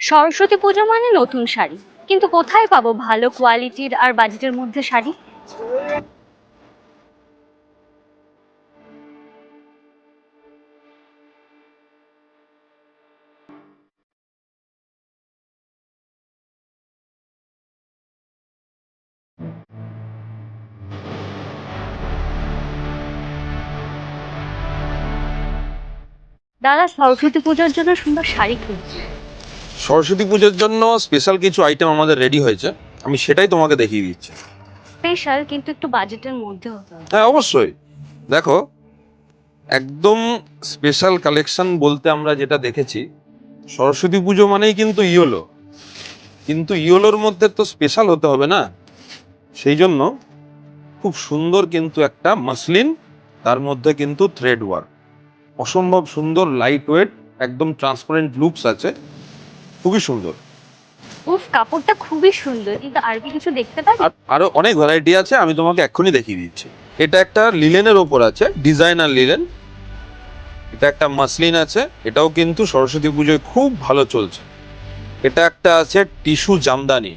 সরস্বতী পুজো মানে নতুন শাড়ি। কিন্তু কোথায় পাবো ভালো কোয়ালিটির আর বাজেটের মধ্যে শাড়ি? দাদা, সরস্বতী পুজোর জন্য সুন্দর শাড়ি খুঁজছি সরস্বতী পুজোর জন্য স্পেশাল কিছু আইটেম আমাদের রেডি হয়েছে। আমি সেটাই তোমাকে দেখিয়ে দিচ্ছি। স্পেশাল কিন্তু একটু বাজেটের মধ্যে হতে হবে। হ্যাঁ অবশ্যই। দেখো একদম স্পেশাল কালেকশন বলতে আমরা যেটা দেখেছি সরস্বতী পুজো মানেই কিন্তু ইয়োলো কিন্তু ইয়োলোর মধ্যে তো স্পেশাল হতে হবে না। সেই জন্য খুব সুন্দর কিন্তু একটা মাসলিন তার মধ্যে কিন্তু থ্রেড ওয়ার্ক অসম্ভব সুন্দর লাইট ওয়েট একদম ট্রান্সপারেন্ট লুকস আছে। খুবই সুন্দর। উফ কাপড়টা খুবই সুন্দর কিন্তু আর কি কিছু দেখতে পারি আরও অনেক ভ্যারাইটি আছে আমি তোমাকে এক্ষুনি দেখিয়ে দিচ্ছি। এটা একটা লিলেনের ওপর আছে ডিজাইনার লিলেন এটা একটা মাসলিন আছে এটাও কিন্তু সরস্বতী পুজোয় খুব ভালো চলছে। এটা একটা আছে টিস্যু জামদানি।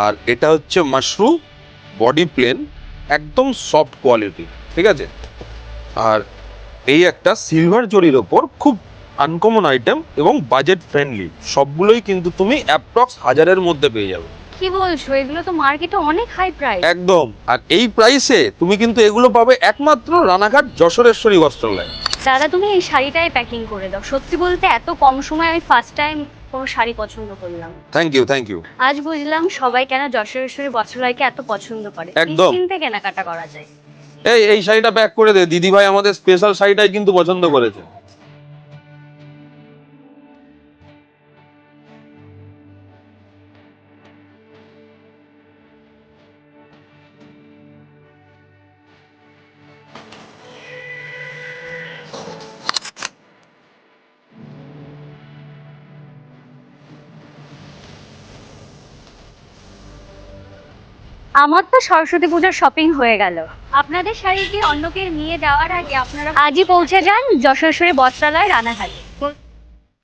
আর এটা হচ্ছে মাশরুম বডি প্লেন একদম সফট কোয়ালিটি ঠিক আছে? আর এই একটা সিলভার জরির ওপর খুব আনকমন আইটেম এবং বাজেট ফ্রেন্ডলি সবগুলোই কিন্তু তুমি অ্যাপ্রক্স হাজারের মধ্যে পেয়ে যাবে। কি বলছো? এগুলো তো মার্কেটে অনেক হাই প্রাইস একদম। আর এই প্রাইসে তুমি কিন্তু এগুলো পাবে একমাত্র রানাঘাট যশোরেশ্বরী বস্ত্রালয়। দাদা তুমি এই শাড়িটাই প্যাকিং করে দাও। সত্যি বলতে এত কম সময় আমি ফার্স্ট টাইম কোনো শাড়ি পছন্দ করলাম। থ্যাংক ইউ থ্যাংক ইউ আজ বুঝলাম সবাই কেন যশোরেশ্বরী বস্ত্রালয়কে এত পছন্দ করে। একদম। নিশ্চিন্তে কেনাকাটা করা যায়। এই এই শাড়িটা প্যাক করে দে। দিদি ভাই আমাদের স্পেশাল শাড়িটাই কিন্তু পছন্দ করেছে। আমার তো সরস্বতী পূজার শপিং হয়ে গেল। আপনাদের শাড়ি কি অন্যকে নিয়ে যাওয়ার আগে আপনারা আজই পৌঁছে যান যশোরেশ্বরী বস্ত্রালয় রানাঘাটে।